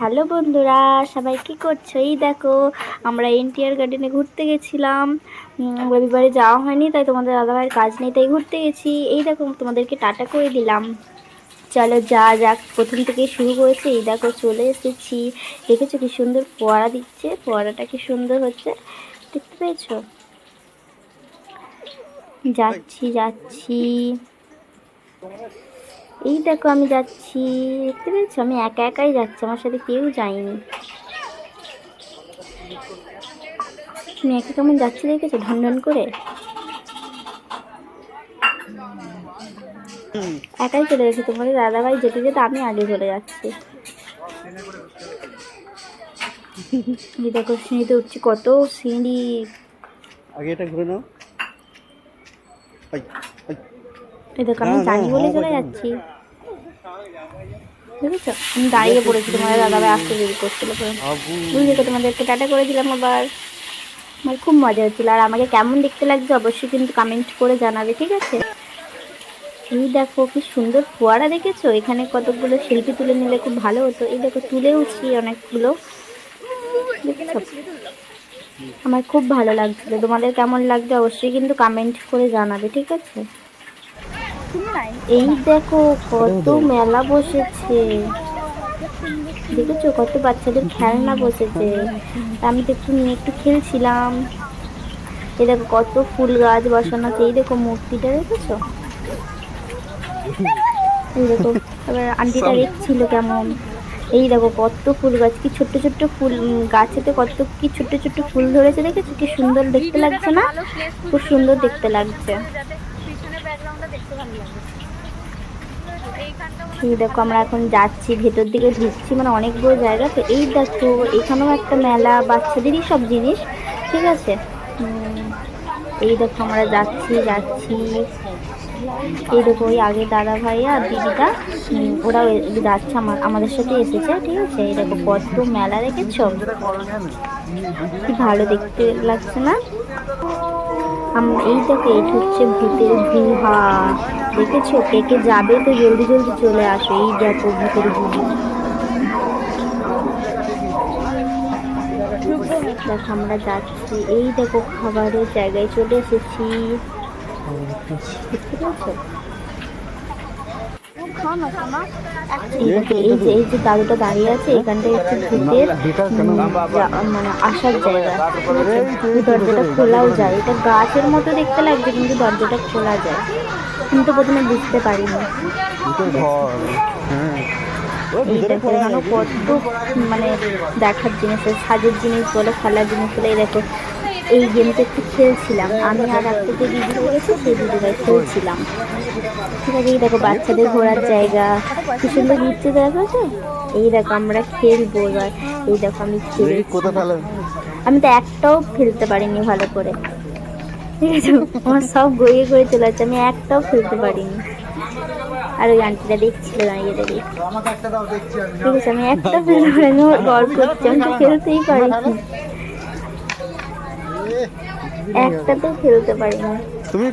Hello বন্ধুরা, সবাই কি করছ? এই দেখো, আমরা এনটিআর গার্ডেনে ঘুরতে গেছিলাম। রবিবারে যাওয়া হয়নি, তাই তোমাদের দাদাভাইয়ের কাজ নেই, তাই ঘুরতে গেছি। এই দেখো, তোমাদেরকে টাটা করে দিলাম। চলো, যা যাক, প্রথম থেকে শুরু করেছে। এই দেখো, চলে এসেছি। দেখেছ কি সুন্দর ফোয়ারা দিচ্ছে? ফোয়ারাটা কি সুন্দর হচ্ছে? দেখতে পেয়েছ? যাচ্ছি যাচ্ছি। এই দেখো আমি যাচ্ছি দেখতে পেয়েছ? আমি একা একাই যাচ্ছি আমার সাথে কেউ যায়নি। তুমি একা কেমন যাচ্ছি দেখেছ? ঢন ঢন করে? একাই চলে গেছে তোমাদের দাদাভাই যেতে যেতে আমি আগে চলে যাচ্ছি। দেখো সিঁড়িতে উঠছি কত সিঁড়ি। আগে এটা ঘুরে নাও। এই দেখো আমি জানি বলে হ্যাঁ, চলে যাচ্ছি। বুঝেছ আমি দাঁড়িয়ে পড়েছি তোমাদের দাদাভাই আসতে দেরি করছিল আবু। তো তোমাদেরকে টাটা করে দিলাম আবার। আমার খুব মজা হচ্ছিল আর আমাকে কেমন দেখতে লাগছে অবশ্যই কিন্তু কমেন্ট করে জানাবে ঠিক আছে? এই দেখো কি সুন্দর ফোয়ারা দেখেছ? এখানে কতগুলো শিল্পী তুলে নিলে খুব ভালো হতো। এই দেখো তুলেওছি অনেকগুলো। আমার খুব ভালো লাগছিল। তোমাদের কেমন লাগছে অবশ্যই কিন্তু কমেন্ট করে জানাবে ঠিক আছে? এই দেখো কত মেলা বসেছে। দেখেছ? কত বাচ্চাদের খেলনা বসেছে। আমি তো একটু নিয়ে একটু খেলছিলাম। এই দেখো কত ফুল গাছ বসানো আছে। এই দেখো মূর্তিটা দেখেছ? এই দেখো এবার আন্টিটা দেখছিল কেমন। এই দেখো কত ফুল গাছ কি ছোট্ট ছোট্ট ফুল গাছেতে কত কি ছোট্ট ছোট্ট ফুল ধরেছে দেখেছ? কি সুন্দর দেখতে লাগছে না? খুব সুন্দর দেখতে লাগছে। এই দেখো, আমরা এখন যাচ্ছি, ভেতর দিকে ঢুকছি মানে অনেক বড় জায়গা তো এই দেখো, এখানেও একটা মেলা, বাচ্চাদেরই সব জিনিস, ঠিক আছে? এই দেখো, আমরা যাচ্ছি যাচ্ছি। এই দেখো, ওই আগে দাদা ভাইয়া আর দিদিটা ওরাও যাচ্ছে, আমার, আমাদের সাথে এসেছে, ঠিক আছে? এই দেখো, কত মেলা দেখেছ? ভালো দেখতে লাগছে না? এই দেখো এটা হচ্ছে ভূতের গুহা দেখেছ? কে কে যাবে তো জলদি জলদি চলে আসে এই দেখো ভূতের গুহা দেখো আমরা যাচ্ছি। এই দেখো খাবারের জায়গায় চলে এসেছি। এই যে এই যে দাদুটা দাঁড়িয়ে আছে ভূতের মানে আসার জায়গা দরজাটা খোলাও যায় এটা গাছের মতো দেখতে লাগছে কিন্তু দরজাটা খোলা যায় কিন্তু প্রথমে বুঝতে পারিনি হ্যাঁ? কত মানে দেখার জিনিস সাজের জিনিস বলো খেলার জিনিস বলে এই দেখো এই গেমটা একটু খেলছিলাম। আমি আর একটা যে দিদি রয়েছে সেই দিদিরা খেলছিলাম। ঠিক আছে এই দেখো বাচ্চাদের ঘোরার জায়গা। কি সুন্দর ঘুরতে দেখা আছে এই দেখো আমরা খেলব এবার। এই দেখো আমি খেলছি আমি তো একটাও ফেলতে পারিনি ভালো করে। ঠিক আছে আমার সব গড়িয়ে গড়িয়ে চলে যাচ্ছে আমি একটাও ফেলতে পারিনি। আর ওই আন্টিটা দেখছিল দাঁড়িয়ে দাঁড়িয়ে। ঠিক আছে আমি একটা ফেলতে পারিনি ওর গল্প করছি আমি তো ফেলতেই পারিনি। একটাতেও ফেলতে পারিনি। তুমি?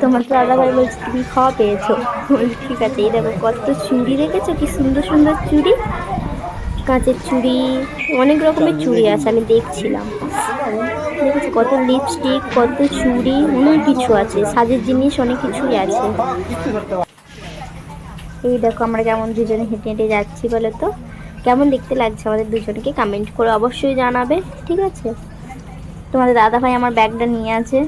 তোমার তো দাদাভাই বলছে তুমি খাওয়া পেয়েছ। ঠিক আছে এই দেখো কত চুড়ি রেখেছো কি সুন্দর সুন্দর চুড়ি। কাঁচের চুড়ি অনেক রকমের চুড়ি আছে আমি দেখছিলাম। দেখেছি কত লিপস্টিক কত চুড়ি অনেক কিছু আছে সাজের জিনিস অনেক কিছুই আছে। এই দেখো আমরা কেমন দুজনে হেঁটে হেঁটে যাচ্ছি বলো তো? কেমন দেখতে লাগছে আমাদের দুজনকে? কমেন্ট করে অবশ্যই জানাবে ঠিক আছে? তোমাদের দাদা ভাই আমার ব্যাগটা নিয়ে আছে।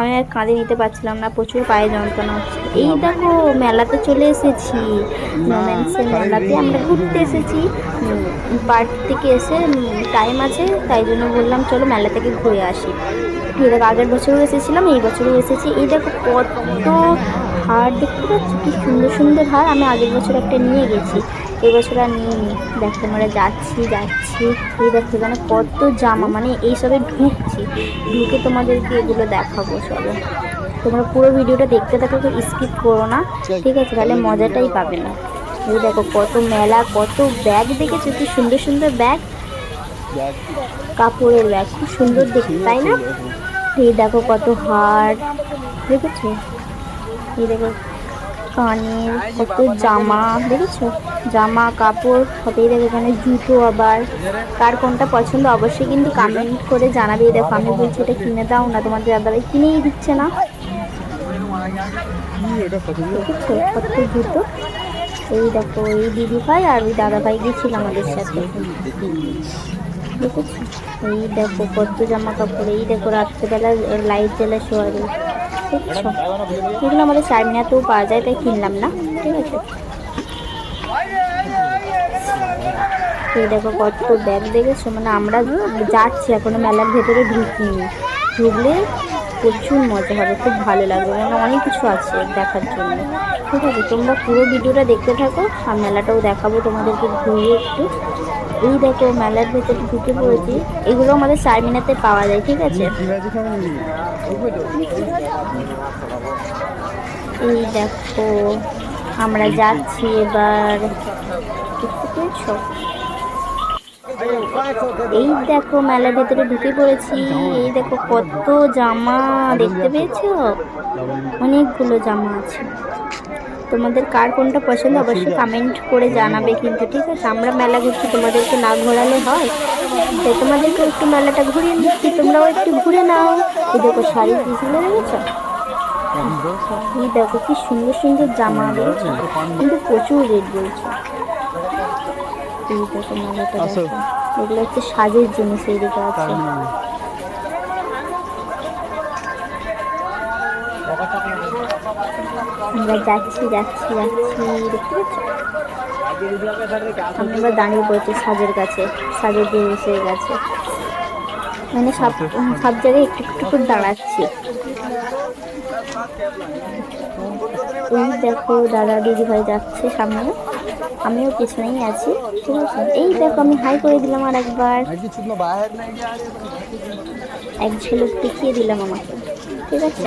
আমি আর কাঁদে নিতে পারছিলাম না প্রচুর পায়ে যন্ত্রণা হচ্ছে। এই দেখো মেলাতে চলে এসেছি। মেলাতে আমরা ঘুরতে এসেছি। পার্ক থেকে এসে টাইম আছে তাই জন্য বললাম চলো মেলা থেকে ঘুরে আসি। এই দেখো আগের বছরও এসেছিলাম এই বছরও এসেছি। এই দেখো কত হার দেখতে পাচ্ছ কি সুন্দর সুন্দর হার। আমি আগের বছর একটা নিয়ে গেছি। এই বছর আর নিইনি দেখো আমরা যাচ্ছি যাচ্ছি। এই দেখো এখানে কত জামা মানে এই সবে ঢুকছি। ঢুকে তোমাদেরকে এগুলো দেখাবো সবে। তোমরা পুরো ভিডিওটা দেখতে থাকো তো স্কিপ করো না। ঠিক আছে তাহলে মজাটাই পাবে না। এই দেখো কত মেলা কত ব্যাগ দেখেছ? কি সুন্দর সুন্দর ব্যাগ। কাপড়ের ব্যাগ খুব সুন্দর দেখতে তাই না? এই দেখো কত হার। দেখেছ? এই দেখো কানের কত জামা, দেখেছ? জামা, কাপড় সবই দেখো এখানে জুতো আবার। কার কোনটা পছন্দ অবশ্যই কিন্তু কমেন্ট করে জানাবে। দেখো, আমি বলছি, এটা কিনে দাও না, তোমাদের দাদাভাই কিনেই দিচ্ছে না। দেখেছ? কত জুতো। এই দেখো, এই দিদি ভাই আর ওই দাদা ভাই গেছিল আমাদের সাথে। দেখেছ? এই দেখো, কত জামা কাপড়। এই দেখো, রাত্রেবেলা লাইট জ্বালা শোয়া যায় দেখছ এগুলো আমাদের চারমিনাতেও পাওয়া যায়, তাই কিনলাম না, ঠিক আছে? দেখো কত ব্যাগ দেখেছ? মানে আমরা যাচ্ছি, এখনও মেলার ভেতরে ঢুকিনি। ঢুকলে প্রচুর মজা হবে, খুব ভালো লাগবে মানে অনেক কিছু আছে দেখার জন্য। ঠিক আছে, তোমরা পুরো ভিডিওটা দেখতে থাকো, আর মেলাটাও দেখাবো তোমাদেরকে ঘুরিয়ে একটু। এই দেখো, মেলার ভেতরে ঢুকে পড়েছি। এগুলো আমাদের চারমিনাতে পাওয়া যায়, ঠিক আছে? এই দেখো, আমরা যাচ্ছি এবার দেখতে এই দেখো, মেলার ভেতরে ঢুকে পড়েছি। এই দেখো, কত জামা দেখতে পেয়েছ? অনেকগুলো জামা আছে। তোমাদের কার কোনটা পছন্দ, অবশ্যই কমেন্ট করে জানাবে কিন্তু, ঠিক আছে? আমরা মেলা ঘুরছি, তোমাদেরকে না ঘোরালে হয়? তাই তোমাদেরকে একটু মেলাটা ঘুরিয়ে নিচ্ছি। তোমরাও একটু ঘুরে নাও। এই দেখো শাড়ি পিছনে দেখেছ এই দেখো কি সুন্দর সুন্দর জামা দেখেছ কিন্তু প্রচুর রেট বলছে এই দেখো মেলাটা। দেখো। এগুলো হচ্ছে সাজের জিনিস এইদিকে আছে। আমরা যাচ্ছি যাচ্ছি যাচ্ছি। দেখতে পাচ্ছ? আমি এবার দাঁড়িয়ে পড়েছি সাজের কাছে, সাজের জিনিসের কাছে মানে সব সব জায়গায় একটু একটু দাঁড়াচ্ছি। এই দেখো দাদা দিদি ভাই যাচ্ছে সামনে। আমিও পিছনেই আছি, ঠিক আছে? এই দেখো আমি হাই করে দিলাম আর একবার এক ঝলক দেখিয়ে দিলাম আমাকে, ঠিক আছে?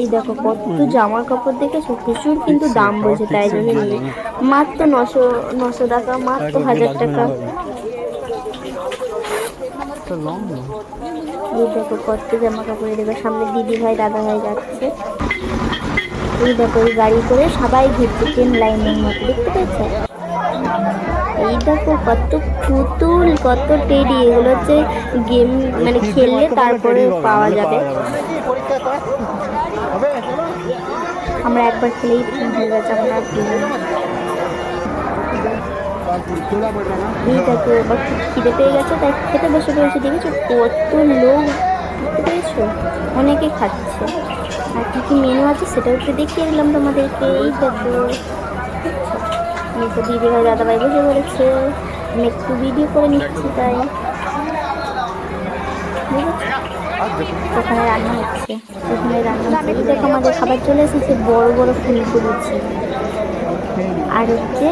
এই দেখো কত জামা কাপড় দেখেছ? প্রচুর কিন্তু দাম বলছে তাই জন্য। নিয়ে মাত্র নশো নশো টাকা মাত্র হাজার টাকা। এই দেখো কত জামা কাপড় দেখো সামনে দিদি ভাই দাদা ভাই যাচ্ছে। এই দেখো এই গাড়ি করে সবাই ঘুরছে ট্রেন লাইনের মতো দেখতে পেয়েছ? এই দেখো কত পুতুল কত টেডি এগুলো হচ্ছে গেম মানে খেললে তারপরে পাওয়া যাবে। আমরা একবার খেলেই হয়ে গেছে, আমরা খিদে পেয়ে গেছে, তাই খেতে বসে পড়েছে দেখেছ? কত লোক পেয়েছ? অনেকে খাচ্ছে। আর কী কী মেনু আছে সেটাও একটু দেখিয়ে দিলাম তোমাদেরকে, এই দেখো। দেখছ? তো দিদি ভাই দাদা ভাই বসে পড়েছে। আমি একটু ভিডিও করে নিচ্ছি, তাই। ওখানে রান্না হচ্ছে। ওখানে রান্না হচ্ছে। আমাদের খাবার চলে এসেছে, বড় বড় ফুলকো লুচি আর হচ্ছে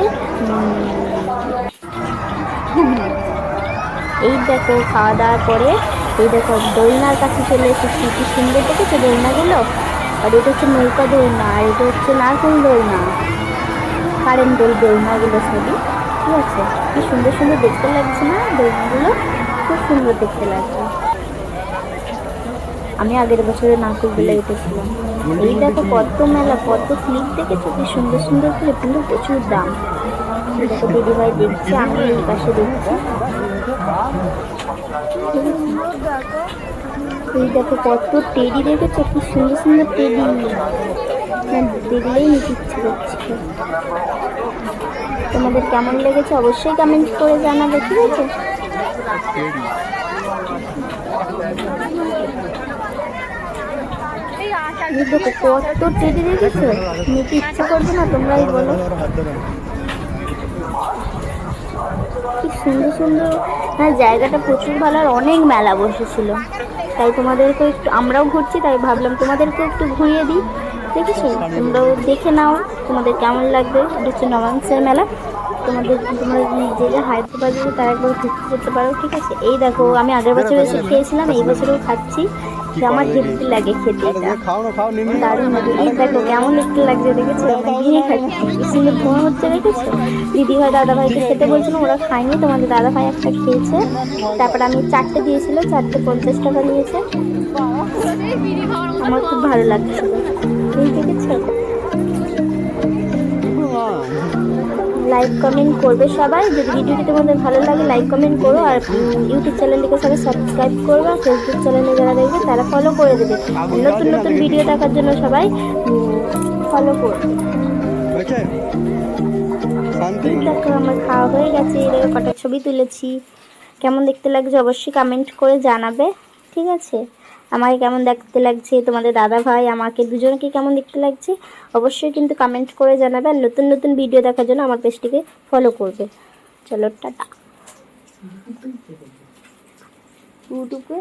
এই দেখো খাওয়া দাওয়ার পরে, এই দেখো দোলনার কাছে চলে এসেছি। কি সুন্দর দেখেছ দোলনাগুলো? আর এটা হচ্ছে নৌকা দোলনা, আর এটা হচ্ছে নারকেল দোলনা। কারেন্ট দোল দোলনাগুলো সবই। ঠিক আছে? কি সুন্দর সুন্দর দেখতে লাগছে না দোলনাগুলো? খুব সুন্দর দেখতে লাগছে। আমি আগের বছরে নাকুলগুলো উঠেছিলাম এই দেখো কত মেলা কত ক্লিপ দেখেছ? কি সুন্দর সুন্দর ক্লিপ কিন্তু প্রচুর দাম। দেখো দিদিভাই দেখছে আমি এই পাশে দেখছি। এই দেখো কত টেডি দেখেছ? কি সুন্দর সুন্দর টেডি দেখলেই নিতে ইচ্ছে করছে তোমাদের কেমন লেগেছে অবশ্যই কমেন্ট করে জানাবে ঠিক আছে এই দেখো কত টেডি দেখেছ নিতে ইচ্ছে করবে না তোমরাই বলো? কি সুন্দর সুন্দর হ্যাঁ জায়গাটা প্রচুর ভালো আর অনেক মেলা বসেছিল। তাই তোমাদেরকে একটু আমরাও ঘুরছি, তাই ভাবলাম তোমাদেরকে একটু ঘুরিয়ে দিই। দেখেছ? তোমরাও দেখে নাও তোমাদের কেমন লাগবে। এটা হচ্ছে নবাংশের মেলা। তোমাদের তোমরা যে যে হায়দ্রাবাদ তারা একবার ঘুরতে যেতে পারো, ঠিক আছে? এই দেখো, আমি আগের বছর এসে খেয়েছিলাম, এই বছরেও খাচ্ছি। আমার হেভি লাগে খেতে এটা। দারুণ দেখো কেমন একটু লাগছে দেখেছ? আমরা ঘিরে হচ্ছে দেখেছ? দিদি ভাই দাদা ভাইকে খেতে বলছিল ওরা খায়নি তোমাদের দাদা ভাই একটা খেয়েছে। তারপর আমি চারটে দিয়েছিল চারটে পঞ্চাশ টাকা দিয়েছে আমার খুব ভালো লাগছিল তুমি দেখেছ লাইক কমেন্ট করবে সবাই। যদি ভিডিওটি তোমাদের ভালো লাগে লাইক কমেন্ট করো। আর ইউটিউব চ্যানেলটিকে সবাই সাবস্ক্রাইব করবে। আর ফেসবুক চ্যানেলে যারা দেখবে তারা ফলো করে দেবে। নতুন নতুন ভিডিও দেখার জন্য সবাই ফলো করবে। আমার খাওয়া হয়ে গেছে। এর কটা ছবি তুলেছি। কেমন দেখতে লাগছে অবশ্যই কমেন্ট করে জানাবে। ঠিক আছে? আমাকে কেমন দেখতে লাগছে? তোমাদের দাদা ভাই আমাকে দুজনকে কেমন দেখতে লাগছে? অবশ্যই কিন্তু কমেন্ট করে জানাবে আর নতুন নতুন ভিডিও দেখার জন্য আমার পেজটিকে ফলো করবে। চলো টাটা। ইউটিউবে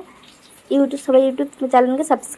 ইউটিউব সবাই ইউটিউব চ্যানেলকে সাবস্ক্রাইব